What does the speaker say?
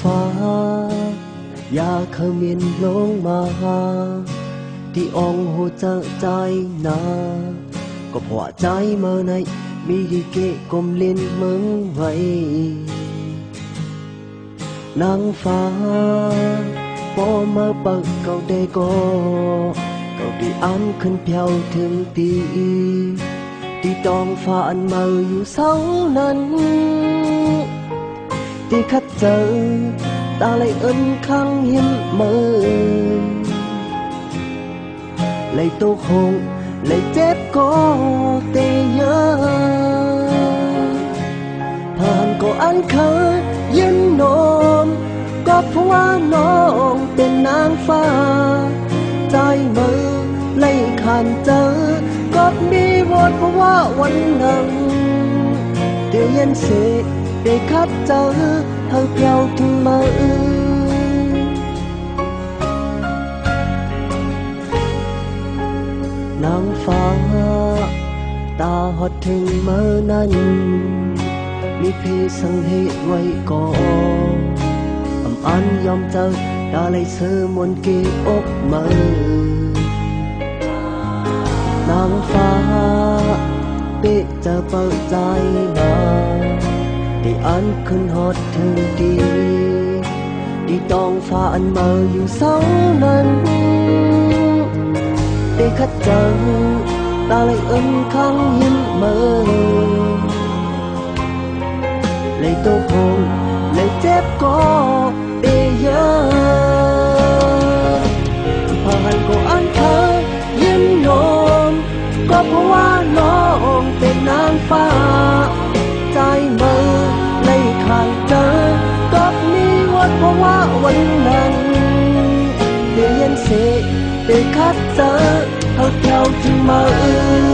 ฟ้า อย่าเขมินลงมาที่องหัวใจใจนาก็เพราะใจเมื่อในมีดีเกะกลมลิ้นมึงไว้นางฟ้าพอมาเปิดเก่าได้ก็เก่าที่อันขึ้นเพียวถึงตีที่ตองฟ้าอันเมาอยู่เสานั้น ที่คัดเจอตาเลยเอินข้างหิมเมินเลยตกหงเลยเจ็บก็เตยเยอะผ่านก็อันเคยยืนนมก็เพราะว่าน้องเป็นนางฟ้า ใจมือเลยขันเจอก็มีวอดเพราะว่าวันหนั้นเดียวเย็นเส ได้คัดเจอเธอเพียวถึงมือนางฟ้า ตาหดถึงเมื่อนั้น มีเพสังเหตไว้ก่อนอำอันยอมเจอตาเลยเสือมนเกบอกมือนางฟ้าเปิดจะเปิดใจมา ได้อันขึ้นฮอดถึงดีดีต้องฟ้าอันเมาอยู่เสานั้น ได้คัดเจอตาเลยเอินข้างยิ้มเมื่อ วันเพราะว่าวันนั้